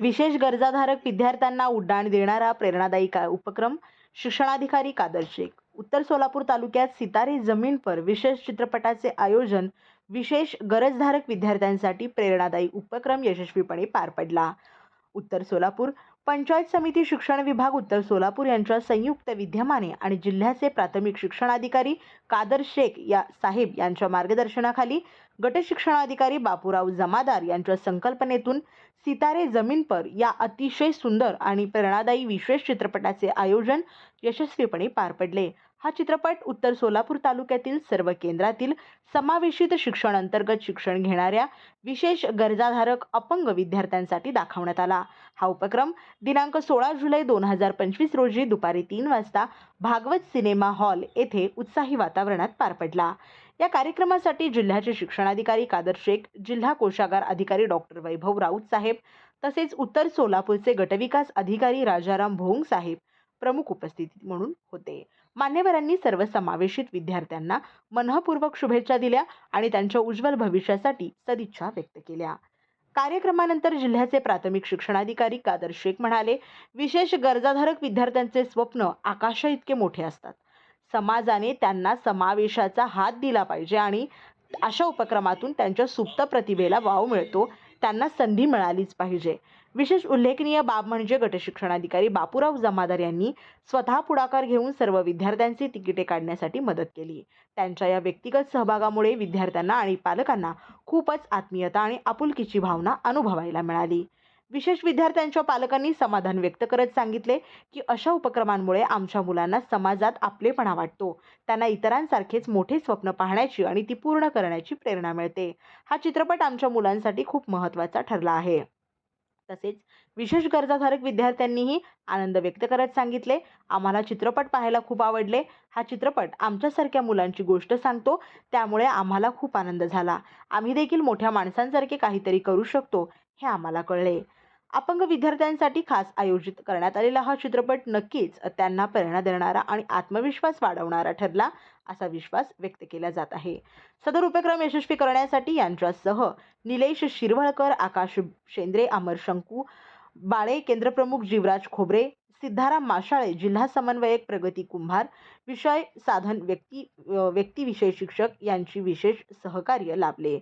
विशेष गरजाधारक विद्यार्थ्यांना उड्डाण देणारा प्रेरणादायी का उपक्रम शिक्षणाधिकारी कादर शेख. उत्तर सोलापूर तालुक्यात सितारे जमीन पर विशेष चित्रपटाचे आयोजन विशेष गरजधारक विद्यार्थ्यांसाठी प्रेरणादायी उपक्रम यशस्वीपणे पार पडला. उत्तर सोलापूर पंचायत समिती शिक्षण विभाग उत्तर सोलापूर यांच्या संयुक्त विद्यमाने आणि जिल्ह्याचे प्राथमिक शिक्षणाधिकारी कादर शेख या साहेब यांच्या मार्गदर्शनाखाली गट शिक्षणाधिकारी बापूराव जमादार यांच्या संकल्पनेतून सितारे जमीन पर या अतिशय सुंदर आणि प्रेरणादायी विशेष चित्रपटाचे आयोजन यशस्वीपणे पार पडले. हा चित्रपट उत्तर सोलापूर तालुक्यातील सर्व केंद्रातील समावेशित शिक्षण अंतर्गत शिक्षण घेणाऱ्या विशेष गरजाधारक अपंग विद्यार्थ्यांसाठी दाखवण्यात आला. हा उपक्रम दिनांक सोळा जुलै दोन हजार पंचवीस रोजी दुपारी तीन वाजता भागवत सिनेमा हॉल येथे उत्साही वातावरणात पार पडला. या कार्यक्रमासाठी जिल्ह्याचे शिक्षणाधिकारी कादर शेख जिल्हा कोषागार अधिकारी डॉक्टर वैभव राऊत साहेब तसेच उत्तर सोलापूरचे गटविकास अधिकारी राजाराम भोंग साहेब प्रमुख उपस्थिती म्हणून होते. मान्यवरांनी सर्व समावेशित विद्यार्थ्यांना मनःपूर्वक शुभेच्छा दिल्या आणि त्यांच्या उज्ज्वल भविष्यासाठी सदिच्छा व्यक्त केल्या. कार्यक्रमानंतर जिल्ह्याचे प्राथमिक शिक्षणाधिकारी कादर शेख म्हणाले विशेष गरजाधारक विद्यार्थ्यांचे स्वप्न आकाशा इतके मोठे असतात. समाजाने त्यांना समावेशाचा हात दिला पाहिजे आणि अशा उपक्रमातून त्यांच्या सुप्त प्रतिभेला वाव मिळतो त्यांना संधी मिळालीच पाहिजे. विशेष उल्लेखनीय बाब म्हणजे गटशिक्षणाधिकारी बापूराव जमादार यांनी स्वतः पुढाकार घेऊन सर्व विद्यार्थ्यांची तिकिटे काढण्यासाठी मदत केली. त्यांच्या या व्यक्तिगत सहभागामुळे विद्यार्थ्यांना आणि पालकांना खूपच आत्मीयता आणि आपुलकीची भावना अनुभवायला मिळाली. विशेष विद्यार्थ्यांच्या पालकांनी समाधान व्यक्त करत सांगितले की अशा उपक्रमांमुळे आमच्या मुलांना समाजात आपलेपणा वाटतो. त्यांना इतरांसारखेच मोठे स्वप्न पाहण्याची आणि ती पूर्ण करण्याची प्रेरणा मिळते. हा चित्रपट आमच्या मुलांसाठी खूप महत्त्वाचा ठरला आहे. तसेच विशेष गरजाधारक विद्यार्थ्यांनीही आनंद व्यक्त करत सांगितले. आम्हाला चित्रपट पाहायला खूप आवडले. हा चित्रपट आमच्यासारख्या मुलांची गोष्ट सांगतो. त्यामुळे आम्हाला खूप आनंद झाला. आम्ही देखील मोठ्या माणसांसारखे काहीतरी करू शकतो हे आम्हाला कळले. अपंग विद्यार्थ्यांसाठी खास आयोजित करण्यात आलेला हा चित्रपट नक्कीच त्यांना प्रेरणा देणारा आणि आत्मविश्वास वाढवणारा ठरला असा विश्वास व्यक्त केला जात आहे. सदर उपक्रम यशस्वी करण्यासाठी यांच्यासह निलेश शिरवळकर आकाश शेंद्रे अमर शंकू बाळे केंद्रप्रमुख जीवराज खोबरे सिद्धाराम माशाळे जिल्हा समन्वयक प्रगती कुंभार विषय साधन व्यक्ती व्यक्तिविषय शिक्षक यांची विशेष सहकार्य लाभले.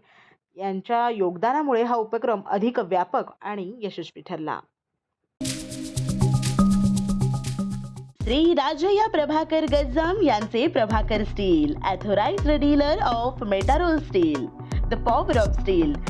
यांच्या योगदानामुळे हा उपक्रम अधिक व्यापक आणि यशस्वी ठरला. श्री राजया प्रभाकर गज्जाम यांचे Prabhakar steel authorised dealer of Metarol steel the power of steel